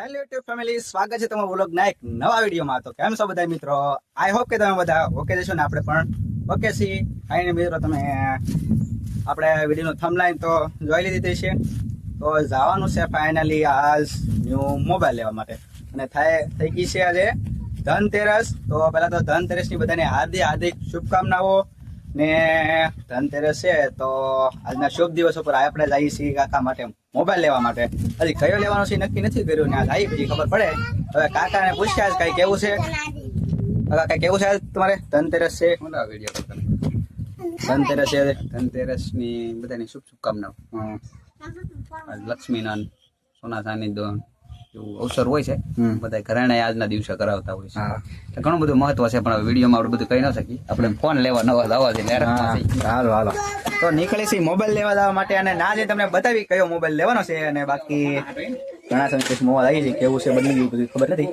Hello YouTube family સ્વાગત છે તમારા વ્લોગ ના એક નવા વિડીયોમાં. તો કેમ છો બધા મિત્રો? આઈ હોપ કે તમે બધા ઓકે જશો ને આપણે પણ ઓકે છીએ. આઈને મિત્રો, તમે, આપણે વિડીયોનો થમલાઈન તો જોઈ લીધી છે તો જવાનું છે ફાઇનલી આજ ન્યૂ મોબાઈલ લેવા માટે. અને થાય, થઈ ગઈ છે આજે ધનતેરસ. તો પહેલાં તો ધનતેરસની બધાને હાર્દિક હાર્દિક શુભકામનાઓ. ને ધનતેરસ છે તો આજના શુભ દિવસ ઉપર આપણે જઈએ છીએ કાકા માટે. મોબાઈલ લેવા માટે. હજી કયો લેવાનો છે નક્કી નથી કર્યું ને આજ આવી પછી ખબર પડે. હવે કાકાને પૂછ્યા કઈ કેવું છે? કઈ કેવું છે? તમારે? ધનતેરસ છે? ધનતેરસ વીડિયો ધનતેરસ છે, ધનતેરસની બધાની શુભ શુભકામનાઓ. હમ. આજ લક્ષ્મીના સોના સાનિધ્ય એવું અવસર હોય છે. બધા ઘરાણા આજના દિવસે કરાવતા હોય છે. તો ઘણું બધું મહત્વ છે પણ વિડીયોમાં આપણે બધું કહી ન શકીએ. આપણે ફોન લેવા નવા લાવવા છે એટલે થઈ. હાલો હાલો. તો નીકળી છે મોબાઈલ લેવા જવા માટે અને ના જે તમને બતાવી કયો મોબાઈલ લેવાનો છે અને બાકી ઘણા સમય મોબાઈલ આવી છે કેવું છે બદલી ગયું બધું ખબર નથી.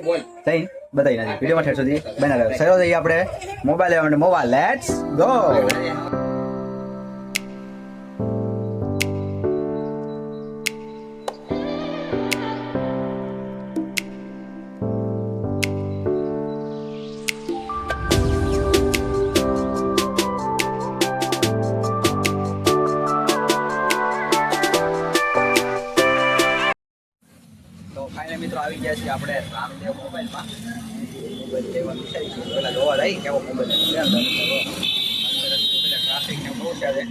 જઈને બતાવી નથી વિડીયોમાં ઠેર સુધી બનાવ્યો સરો જઈએ આપણે મોબાઈલ લેવા માટે. મોબાઈલ લેટ્સ ગો આવી ગયા છે આપણે રામદેવ મોબાઈલમાં. મોબાઈલ લેવાનું વિચારીશું પહેલા જોવા જઈએ કેવો ટ્રાફિક ને બહુ છે હાલે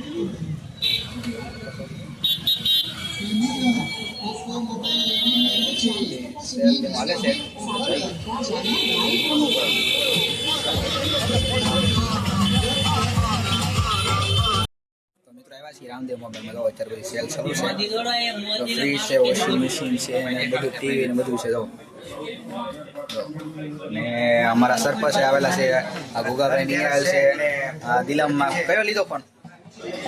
છીએ રામદેવ મોબાઈલમાં જો અત્યારે બધી સેલ શરૂ છે. ફ્રી ફ્રીજ છે વોશિંગ મશીન છે અને બધું ટીવી ને બધું છે જો. ને અમારા સરપંચ આવેલા છે આ ગોગાભાઈ નિયાલ છે આ દિલમમાં. કયો લીધો પણ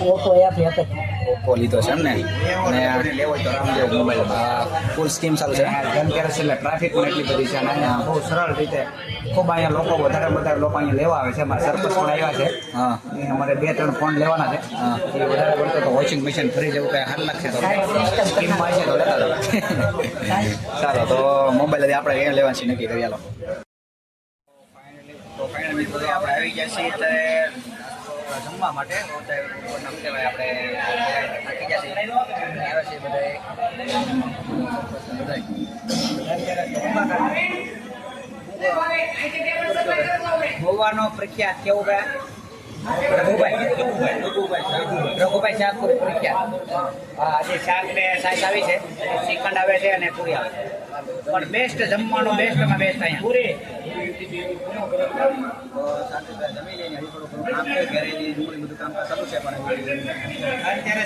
ઓપ્પો લીધો છે એમ ને? અને લેવો તો રામદેવ મોબાઈલ ફૂલ સ્કીમ ચાલુ છે ધનતેરસ એટલે ટ્રાફિક પણ એટલી બધી છે અને અહીંયા બહુ સરળ રીતે ખૂબ અહીંયા લોકો વધારે વધારે લોકો અહીંયા લેવા આવે છે. અમારા સરપંચ પણ આવ્યા છે. હા. અમારે બે ત્રણ ફોન લેવાના છે. એ વધારે પડતો તો વોશિંગ મશીન ફ્રીજ એવું કઈ હાલ લાગશે તો. સ્કીમમાં છે તો લેતા સારો તો મોબાઈલ આપણે અહીંયા લેવા છે નક્કી કરી હાલો. તો ફાઇનલ આપણે આવી ગયા છીએ અત્યારે જમવા માટે. અત્યારે કહેવાય, આપણે થાકી ગયા છીએ. આવ્યા છીએ બધાય ગોવાનો પ્રખ્યાત કેવું ભાઈ? રઘુભાઈ. રઘુભાઈ પૂરી શાક ને સાસ આવી છે. શ્રીખંડ આવે છે અને પૂરી આવે પણ બેસ્ટ જમવાનું બેસ્ટમાં બેસ્ટ અહીંયા. પૂરી. જમી લઈને હજી થોડું ઘણું કામ છે. પણ અત્યારે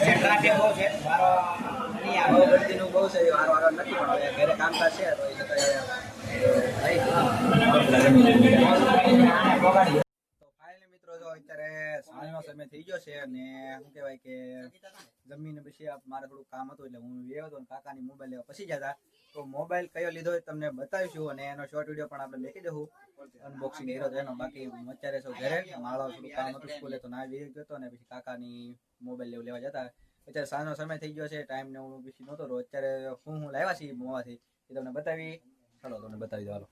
છે મિત્રો, જો અત્યારે સાંજનો સમય થઈ ગયો છે અને શું કહેવાય કે જમીને પછી મારે થોડું કામ હતું એટલે હું ગયો હતો અને કાકાની મોબાઈલ લેવા. પછી જતા તો મોબાઈલ કયો લીધો તમને બતાવીશું અને એનો શોર્ટ વીડિયો પણ આપણે લેખી દઉં. અનબોક્સિંગ કર્યો હતો એનો. બાકી હું અત્યારે સૌ ઘરે. મારો થોડું કામ હતું સ્કૂલે તો ના જઈ ગયો હતો ને પછી કાકાની મોબાઈલ લેવા લેવા જતા. અત્યારે સાંજનો સમય થઈ ગયો છે. ટાઈમ ને હું પછી નહોતો રહ્યો. અત્યારે હું હું લાવ્યા છીએ મોવાથી એ તમને બતાવી. ચાલો તમને બતાવી દો હાલો.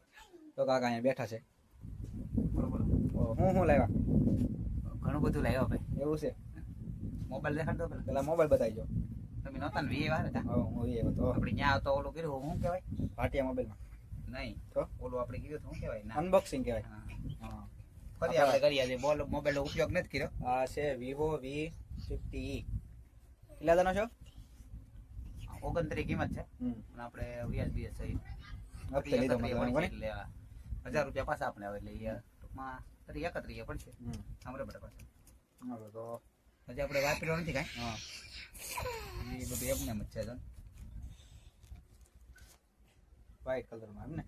તો કાકા અહીંયા બેઠા છે. હું હું લાવ્યા? ઘણું બધું લાવ્યા ભાઈ. એવું છે. મોબાઈલ દેખાડ પેલા. પેલા મોબાઈલ બતાવી દો. તમે નહોતા ને વીએ વાર હતા? હવે હું એ હતો. આપણે ત્યાં તો ઓલું કર્યું શું કહેવાય? ભાટિયા મોબાઈલમાં. નહીં. તો? ઓલું આપણે કીધું શું કહેવાય? ના. અનબોક્સિંગ કહેવાય. હા. હા. ફરી આપણે કરીએ છીએ બોલ મોબાઈલનો ઉપયોગ નથી કર્યો. આ છે વિવો વી ફિફ્ટી કેટલા જણા છો? ઓગણત્રીસ કિંમત છે. અને આપણે વ્યાજ બીએસ એમ હજાર રૂપિયા પાછા આપણે આવે એટલે ટૂંકમાં ત્રીસ એકત્રીસ પડશે છે. સાંભળે બધા પાછા. તો. હજી આપણે વાપર્યો નથી કાંઈ? હા. એ બધું એમને એમ જ છે તો વ્હાઈટ કલરમાં એમ ને?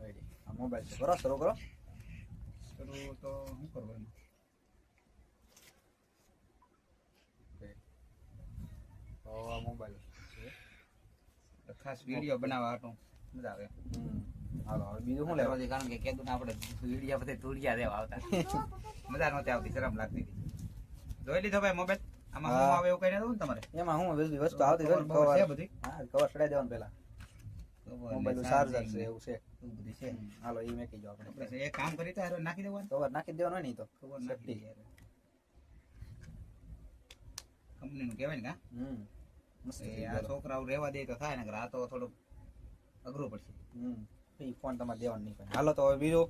રેડી આ મોબાઈલ છે. કરો શરૂ કરો. શરૂ તો શું કરવાનું તો આ મોબાઈલ છે. ખાસ વીડિયો બનાવવા હાટું. મજા આવે. હમ. હાલો હવે બીજું શું લેવા? લેવા કારણ કે કેદું આપણે વીડિયો બધે તુડિયા દેવા આવતા. મજા નહોતી આવતી શરમ લાગતી હતી. જોઈ લીધો ભાઈ મોબાઈલ? આમાં હું. આવે એવું કઈ નતું ને તમારે? એમાં હું બધી વસ્તુ આવતી હોય કવર છે બધી? હા કવર ચડાઈ દેવાનું પેલા મોબાઈલ ચાર્જર છે એવું છે. એવું બધું છે. હાલો એ મેકી જાઓ આપણે. આપણે એક કામ કરી તો હારે નાખી દેવાનું? કવર નાખી દેવાનો હોય ને તો. Cover નાખી દઈએ કંપનીનું કહેવાય ને હમ આ. છોકરાઓ રહેવા દે તો થાય ને આ તો અઘરું પડશે. હમ ફોન તમારે દેવાનો નહીં હાલો તો હવે બીજું.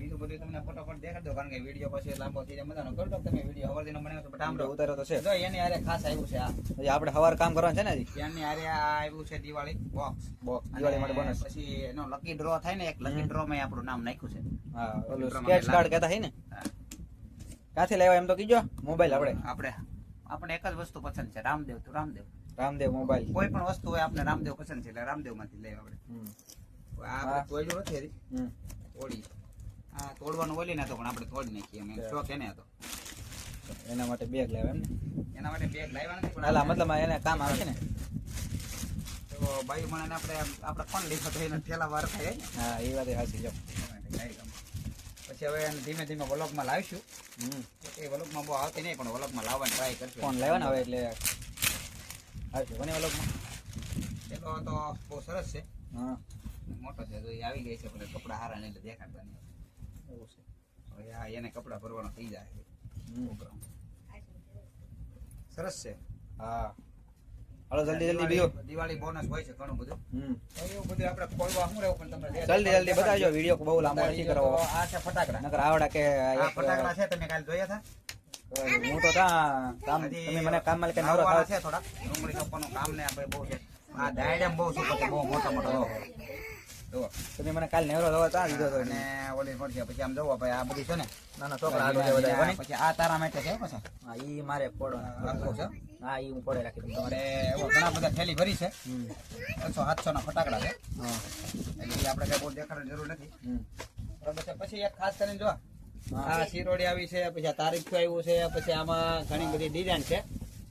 બીજું બધું તમને ફટાફટ દેખાડ દો કારણ કે વીડિયો પછી લાંબો થઈ જાય. મજાનો કરતો તમે વીડિયો અવરદીનો બનાવ્યો બટ આમ વીડિયો તો છે. જો એની હારે ખાસ આવ્યું છે આ. હજી આપણે સવાર કામ કરવાનું છે ને હજી? ત્યાંની હારે આ આવ્યું છે દિવાળી બોક્સ બોક્સ દિવાળી માટે બોનસ પછી એનો લકી ડ્રો થાય ને એક લકી ડ્રો માં આપણું નામ નાખ્યું છે. હા ઓલું સ્કેચ કાર્ડ કહેતા હે ને? ક્યાંથી લેવા એમ તો કીજો? મોબાઈલ આપણે. આપણે આપણે એક જ વસ્તુ પસંદ છે રામદેવ તો રામદેવ. રામદેવ મોબાઈલ. કોઈ પણ વસ્તુ હોય આપણે રામદેવ પસંદ છે એટલે રામદેવમાંથી લઈએ આપણે આ આપણે તોડ્યું નથી તોડી આ તોડવાનું ઓલી નતો પણ આપણે તોડી નાખીએ એમ. શોખ એને હતો એના માટે બેગ લેવા એમ ને એના માટે બેગ લાવ્યા નથી પણ હાલા મતલબ એને કામ આવે છે ને? તો બાઈ મને આપણે આપણે કોણ લીધો તો એને ઠેલા વાર થાય. હા એ વાત સાચી જો પછી હવે એને ધીમે ધીમે વલોકમાં લાવીશું. એ વલોગમાં બહુ આવતી નહીં પણ વલોકમાં લાવવાની ટ્રાય કરશું. ફોન લેવા હવે એટલે? આવશે કોને વલોકમાં. પેલો તો બહુ સરસ છે. હા. મોટો છે તો એ આવી ગઈ છે પણ કપડાં હારા નહીં એટલે દેખાડતા નહીં. એને કપડાં ભરવાના થઈ જાય. સરસ છે. હા. હાલો જલ્દી જલ્દી બીજો. દિવાળી- બોનસ હોય છે ઘણું બધું. હમ. એવું બધું આપણે ખોલવા શું રહેવું પણ તમને જલ્દી જલ્દી બતાવજો વીડિયો બહુ લાંબો નથી કરવો. આ છે ફટાકડા. નકર આવડા કે આ ફટાકડા છે તમે કાલે જોયા હતા? હું તો ત્યાં કામ તમે મને કામમાં કે નવરો થાવ. છે થોડા ડુંગળી કાપવાનું કામ ને આપણે બહુ છે. આ ડાયડમ બહુ પછી બહુ મોટા મોટા તમે મને કાલ નેવરો લવા ત્યાં દીધો તો અને ઓલી મળશે પછી આમ જવો ભાઈ આ બધું છે ને નાના છોકરા આડો છે બધા પછી આ તારા માટે છે પાછા. હા ઈ મારે પડો રાખો છે. હા ઈ હું પડે રાખી દઉં. તમારે એવો ઘણા બધા થેલી ભરી છે. હમ. છસો સાતસો ના ફટાકડા છે. હા. એટલે ઈ આપણે કઈ બહુ દેખાડવાની જરૂર નથી. બરાબર પછી એક ખાસ કરીને જો હા. આ શિરોડી આવી છે પછી આ તારીખ આવ્યું છે પછી આમાં ઘણી બધી ડિઝાઇન છે.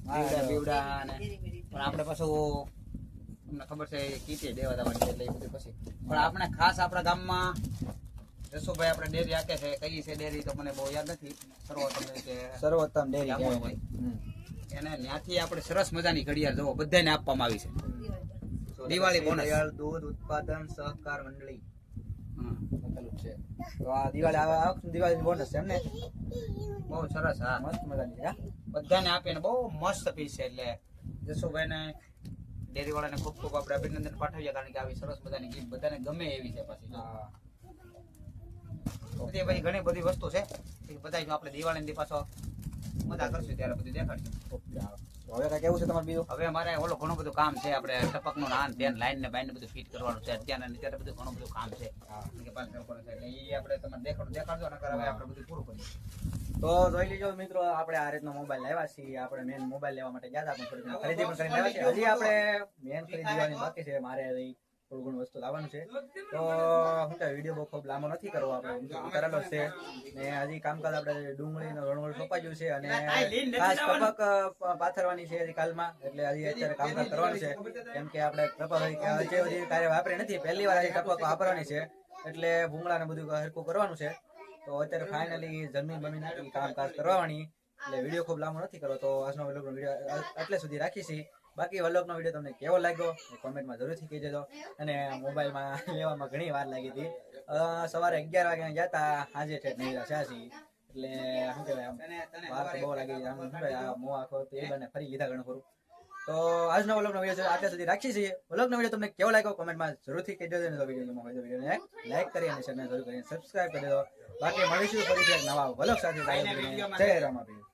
બીવડા બીવડા અને પણ આપણે પાછું તમને ખબર છે કીટી દેવા દેવાની એટલે એ બધું પછી. પણ આપણે ખાસ આપણા ગામમાં જસુભાઈ આપણે ડેરી આપે છે કઈ છે ડેરી તો મને બહુ યાદ નથી. સર્વોત્તમ કે સર્વોત્તમ ડેરી હોય. એને ત્યાંથી આપણે સરસ મજાની ઘડિયાળ જોવો બધાને આપવામાં આવી છે. દિવાળી બોનસ. દૂધ ઉત્પાદન સહકાર મંડળી. છે. તો આ દિવાળી દિવાળી બોનસ છે ને બહુ સરસ હા. મસ્ત મજાની? બધાને આપીને બહુ મસ્ત પીસ છે એટલે. જસુભાઈને ડેરી વાળાને ખૂબ ખૂબ આપણે અભિનંદન પાઠવીએ કારણ કે આવી સરસ મજાની ગીત બધાને ગમે એવી છે પાછી. બધી પછી ઘણી બધી વસ્તુ છે. એ બધા આપણે દિવાળી ની પાછો મજા કરશું, ત્યારે બધું દેખાડશું. હવે કાંઈ કેવું છે તમારે બીજું? હવે અમારે ઓલો ઘણું બધું કામ છે. આપણે ટપકનું નાન ધ્યાન લાઈન ને બાઈન બધું ફિટ કરવાનું છે. અત્યારે અત્યારે ત્યારે બધું ઘણું બધું કામ છે. કે પાંચ કરવાનું છે. એટલે એ આપણે તમને દેખાડું દેખાડજો નકર હવે આપણે બધું પૂરું કરીએ. તો જોઈ લીજો મિત્રો આપણે આ રીતનો મોબાઈલ લાવ્યા છીએ. આપણે મેન મોબાઈલ લેવા માટે ગયા હતા પણ ખરીદી પણ કરીને લાવ્યા છીએ. હજી આપણે મેન ખરીદી બાકી છે. મારે થોડું ઘણું વસ્તુ લાવવાનું છે. તો શું કે વીડિયો બહુ ખૂબ લાંબો નથી કરવો આપણે. કરેલો છે. ને હજી કામકાજ આપણે ડુંગળી નો રણવળ સોંપાયું છે અને ખાસ ટપક પાથરવાની છે હજી કાલમાં. એટલે હજી અત્યારે કામકાજ કરવાનું છે. કેમ કે આપણે ટપક હજી હજી કાર્ય વાપરી નથી પહેલી વાર હજી ટપક વાપરવાની છે. એટલે ભૂંગળા ને બધું હરકું કરવાનું છે. તો અત્યારે ફાઇનલી જમીન બમીન કામકાજ કરવાની. એટલે વીડિયો ખૂબ લાંબો નથી કરવો. તો આજનો વીડિયો એટલે સુધી રાખી છીએ બાકી વલ્લભનો વીડિયો તમને કેવો લાગ્યો એ કોમેન્ટમાં જરૂરથી કહી દેજો અને મોબાઈલમાં લેવામાં ઘણી વાર લાગી હતી. સવારે અગિયાર વાગ્યા ગયા હતા આજે ઠેઠ નહીં છ્યાસી એટલે શું કહેવાય વાર બહુ લાગી. આમ શું કહેવાય મોં આખો એ બને ફરી લીધા ઘણું ખરું. તો આજનો વ્લોગનો વીડિયો આટલા સુધી રાખીએ છીએ. વ્લોગનો વીડિયો તમને કેવો લાગ્યો કોમેન્ટમાં જરૂરથી કહી દેજો અને વિડીયોમાં હોય તો વિડીયોને લાઈક કરી અને ચેનલ જરૂર કરીને સબસ્ક્રાઇબ કરી દો. બાકી મળીશું ફરીથી એક નવા વ્લોગ સાથે. જય રામાપીર.